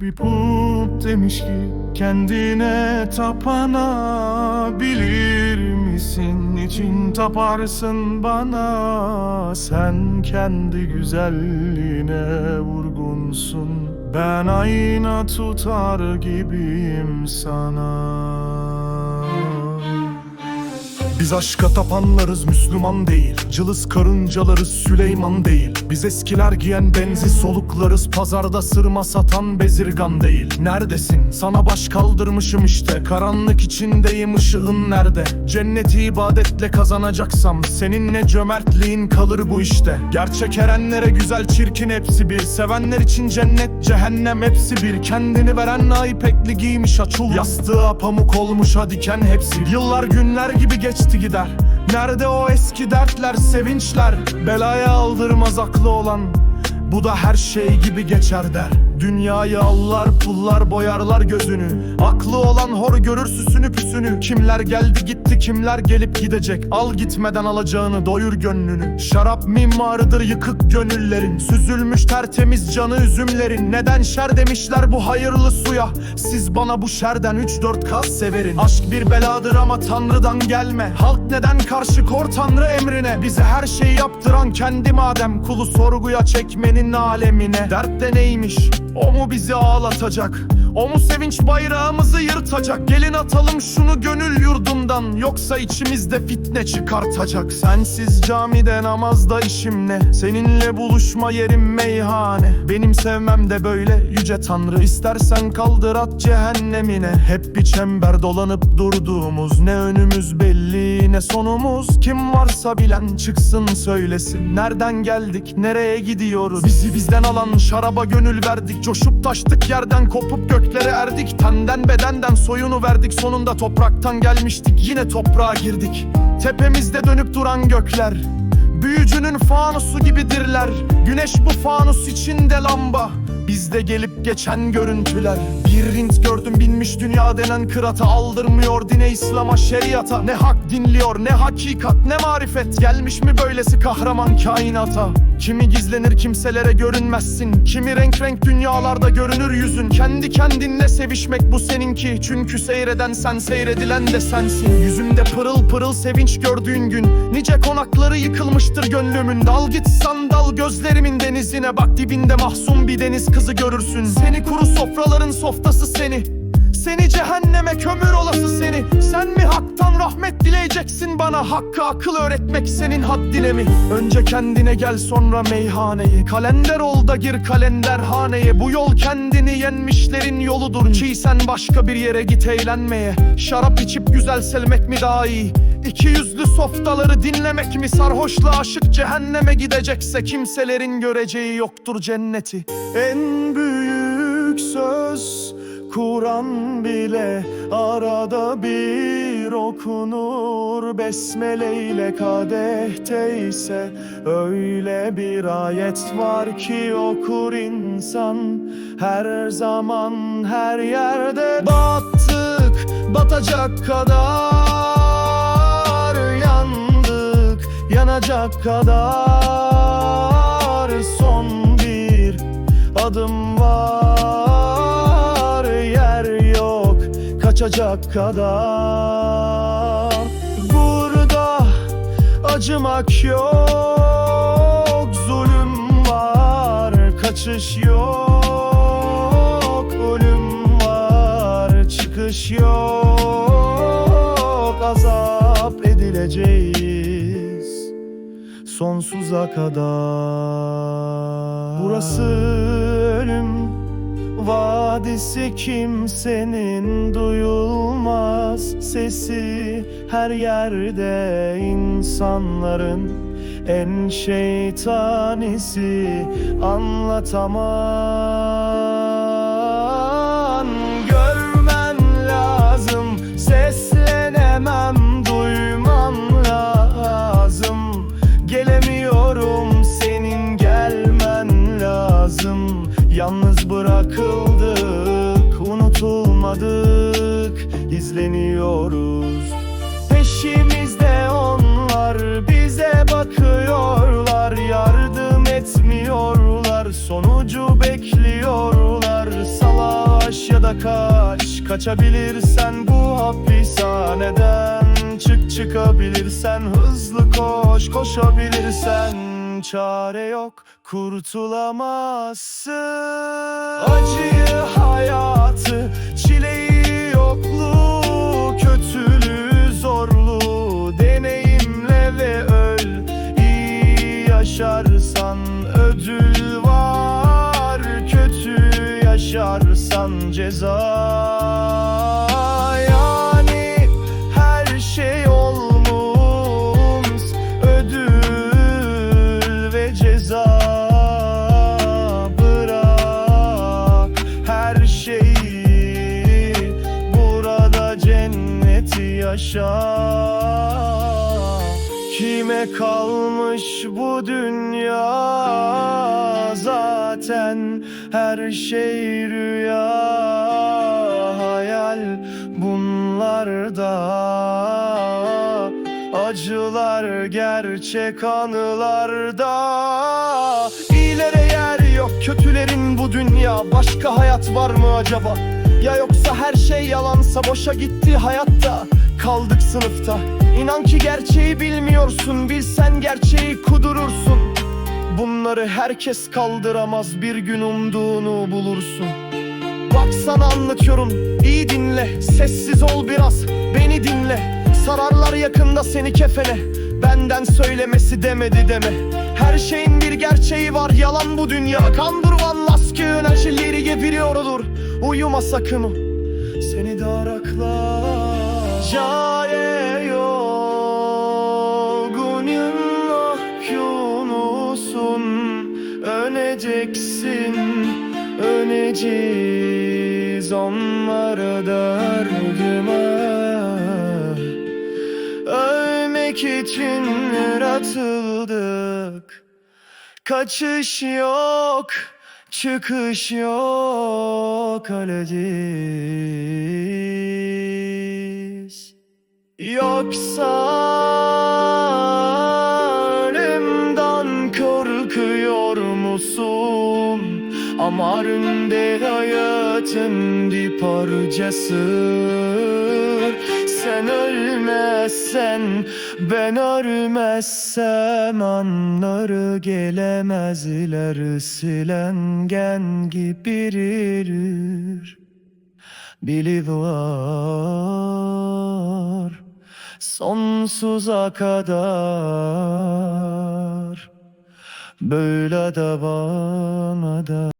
Bir put demiş ki kendine tapana Bilir misin? İçin taparsın bana. Sen kendi güzelliğine vurgunsun. Ben ayna tutar gibiyim sana biz aşka tapanlarız Müslüman değil. Cılız karıncalarız Süleyman değil. Biz eskiler giyen benzi soluklarız Pazarda sırma satan bezirgan değil. Neredesin? Sana baş kaldırmışım işte. Karanlık içindeyim ışığın nerede? Cenneti ibadetle kazanacaksam Seninle cömertliğin kalır bu işte. Gerçek erenlere güzel çirkin hepsi bir. Sevenler için cennet cehennem hepsi bir. Kendini veren ipekli giymiş açul. Yastığa pamuk olmuş ha diken hepsi. Yıllar günler gibi geçti gider. Nerede o eski dertler sevinçler? Belaya aldırmaz aklı olan. Bu da her şey gibi geçer der Dünyayı allar pullar boyarlar gözünü. Aklı olan hor görür süsünü püsünü. Kimler geldi gitti kimler gelip gidecek? Al gitmeden alacağını doyur gönlünü. Şarap mimarıdır yıkık gönüllerin. Süzülmüş tertemiz canı üzümlerin. Neden şer demişler bu hayırlı suya? Siz bana bu şerden 3-4 kas severin. Aşk bir beladır ama tanrıdan gelme. Halk neden karşı kor tanrı emrine? Bize her şeyi yaptıran kendi madem. Kulu sorguya çekmenin alemine. Dert de neymiş o mu bizi ağlatacak? O mu sevinç bayrağımızı yırtacak? Gelin atalım şunu gönül yurdundan Yoksa içimizde fitne çıkartacak. Sensiz camide namazda işim ne? Seninle buluşma yerim meyhane. Benim sevmem de böyle yüce tanrı. İstersen kaldır at cehennemine. Hep bir çember dolanıp durduğumuz Ne önümüz belli ne sonumuz Kim varsa bilen çıksın söylesin. Nereden geldik nereye gidiyoruz? Bizi bizden alan şaraba gönül verdik. Coşup taştık yerden kopup göklere erdik. Tenden bedenden soyunu verdik. Sonunda topraktan gelmiştik yine toprağa girdik. Tepemizde dönüp duran gökler Büyücünün fanusu gibidirler. Güneş bu fanus içinde lamba Bizde gelip geçen görüntüler. Bir rint gördüm binmiş dünya denen kırata Aldırmıyor dine İslam'a şeriata. Ne hak dinliyor ne hakikat ne marifet. Gelmiş mi böylesi kahraman kainata? Kimi gizlenir kimselere görünmezsin. Kimi renk renk dünyalarda görünür yüzün. Kendi kendinle sevişmek bu seninki. Çünkü seyreden sen seyredilen de sensin. Yüzünde pırıl pırıl sevinç gördüğün gün. Nice konakları yıkılmıştır gönlümün. Dal git sandal gözlerimin denizine. Bak dibinde mahzun bir deniz kızı görürsün. Seni kuru sofraların softası seni. Seni cehenneme kömür olası seni. Sen mi haktan rahmet dileyeceksin bana? Hakkı akıl öğretmek senin haddine mi? Önce kendine gel sonra meyhaneyi. Kalender ol da gir kalenderhaneye Bu yol kendini yenmişlerin yoludur. Çiğ sen başka bir yere git eğlenmeye. Şarap içip güzel sevmek mi daha iyi İki yüzlü softaları dinlemek mi? Sarhoşla aşık cehenneme gidecekse Kimselerin göreceği yoktur cenneti. En büyük söz Kur'an bile arada bir okunur. Besmele ile kadehte ise öyle bir ayet var ki okur insan Her zaman her yerde. Battık batacak kadar yandık yanacak kadar son bir adım var. Yer yok kaçacak kadar. Burada acımak yok zulüm var kaçış yok. Ölüm var çıkış yok. Azap edileceğiz sonsuza kadar. Burası ölüm vadisi kimsenin duyulmaz sesi. Her yerde insanların en şeytanisi anlatamam yalnız bırakıldık unutulmadık izleniyoruz. Peşimizde onlar bize bakıyorlar Yardım etmiyorlar Sonucu bekliyorlar. Salaş ya da kaç Kaçabilirsen bu hapishaneden Çık çıkabilirsen hızlı koş Koşabilirsen. Çare yok Kurtulamazsın yaşarsan ceza. Her şey olmuş Ödül ve ceza. Bırak her şeyi Burada cenneti yaşa. Kime kalmış bu dünya? Zaten her şey rüya hayal bunlarda. Acılar gerçek anılarda. İyilere yer yok kötülerin bu dünya. Başka hayat var mı acaba? Ya yoksa her şey yalansa boşa gitti hayatta. Kaldık sınıfta. İnan ki gerçeği bilmiyorsun Bilsen gerçeği kudurursun Bunları herkes kaldıramaz Bir gün umduğunu bulursun. Bak sana anlatıyorum iyi dinle Sessiz ol biraz beni dinle. Sararlar yakında seni kefene Benden söylemesi demedi deme. Her şeyin bir gerçeği var yalan bu dünya. Kandırvan laskı enerjileri geviriyordur. Uyuma sakın seni de araklar Jaye öneceğiz onlara derdime Ölmek için yaratıldık. Kaçış yok, çıkış yok öleceğiz Yoksa Ama önünde hayatın bir parçası. Sen ölmezsen ben ölmezsem Anları gelemezler. Silengen gibirir Biliyor sonsuza kadar. Böyle devam eder